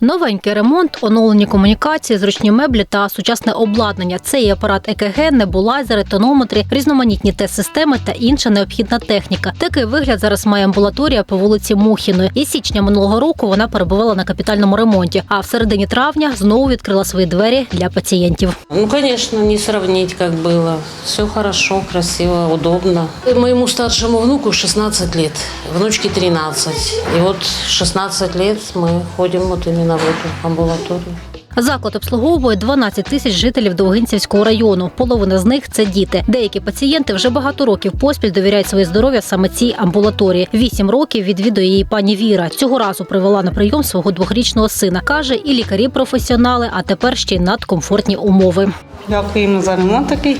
Новенький ремонт, оновлені комунікації, зручні меблі та сучасне обладнання. Це і апарат ЕКГ, небулайзери, тонометри, різноманітні тест-системи та інша необхідна техніка. Такий вигляд зараз має амбулаторія по вулиці Мухіної. І січня минулого року вона перебувала на капітальному ремонті. А в середині травня знову відкрила свої двері для пацієнтів. Ну, конечно, не сравнить, как было. Все хорошо, красиво, удобно. Моему старшему внуку 16 лет, внучке 13. И вот 16 лет мы ходим вот именно в эту амбулаторию. Заклад обслуговує 12 тисяч жителів Довгинцівського району. Половина з них це діти. Деякі пацієнти вже багато років поспіль довіряють своє здоров'я саме цій амбулаторії. Вісім років відвідує її пані Віра. Цього разу привела на прийом свого двохрічного сина. каже, і лікарі професіонали, а тепер ще й надкомфортні умови. Дякуємо за ремонт такий.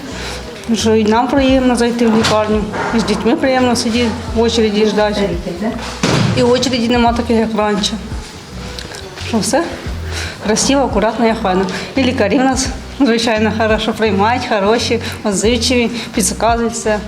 Що і нам приємно зайти в лікарню. І з дітьми приємно сидіти в очереді ждати. І очереді нема таких, як раніше. Що все красиво, акуратно і файно. І лікарі нас, звичайно, хорошо приймають, хороші, отзивчиві, підказують все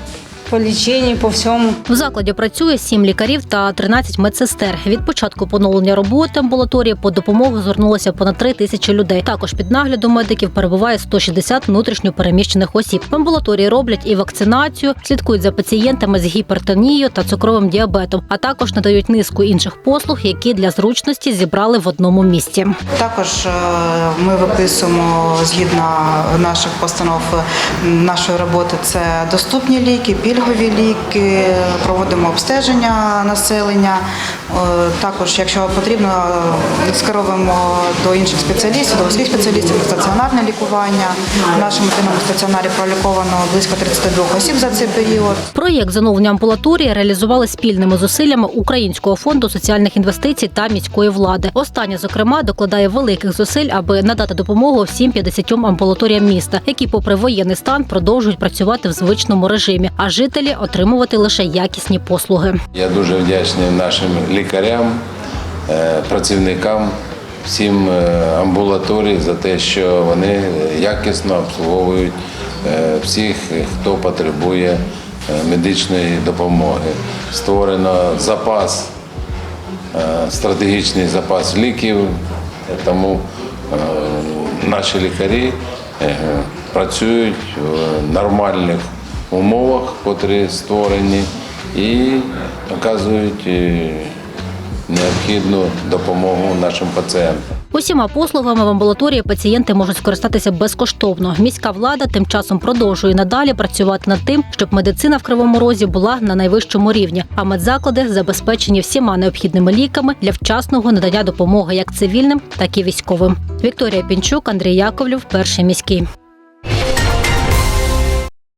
по ліченню, по всьому. В закладі працює сім лікарів та 13 медсестер. Від початку поновлення роботи амбулаторії по допомогу звернулося понад 3 тисячі людей. Також під наглядом медиків перебуває 160 внутрішньо переміщених осіб. В амбулаторії роблять і вакцинацію, слідкують за пацієнтами з гіпертонією та цукровим діабетом, а також надають низку інших послуг, які для зручності зібрали в одному місці. Також е, ми виписуємо згідно наших постанов е, нашої роботи. Це доступні ліки, пільгові ліки, проводимо обстеження населення. Е, Також, якщо потрібно, скеровуємо до інших спеціалістів, до вузьких спеціалістів, на стаціонарне лікування. В нашому єдиному стаціонарі проліковано близько 32 осіб за цей період. Проєкт з оновлення амбулаторії реалізували спільними зусиллями Українського фонду соціальних інвестицій та міської влади. Останнє, зокрема, докладає великих зусиль, аби надати допомогу всім 50 амбулаторіям міста, які, попри воєнний стан, продовжують працювати в звичному режимі, а жителі отримувати лише якісні послуги. Я дуже вдячний нашим лікарям, е, працівникам, всім е, амбулаторій за те, що вони якісно обслуговують е, всіх, хто потребує медичної допомоги. Створено запас, стратегічний запас ліків, тому наші лікарі працюють в нормальних умовах, котрі створені, і оказують е, необхідну допомогу нашим пацієнтам. Усіма послугами в амбулаторії пацієнти можуть скористатися безкоштовно. Міська влада тим часом продовжує надалі працювати над тим, щоб медицина в кривому розі була на найвищому рівні, а медзаклади забезпечені всіма необхідними ліками для вчасного надання допомоги як цивільним, так і військовим. Вікторія Пінчук, Андрій Яковлів, перший міський.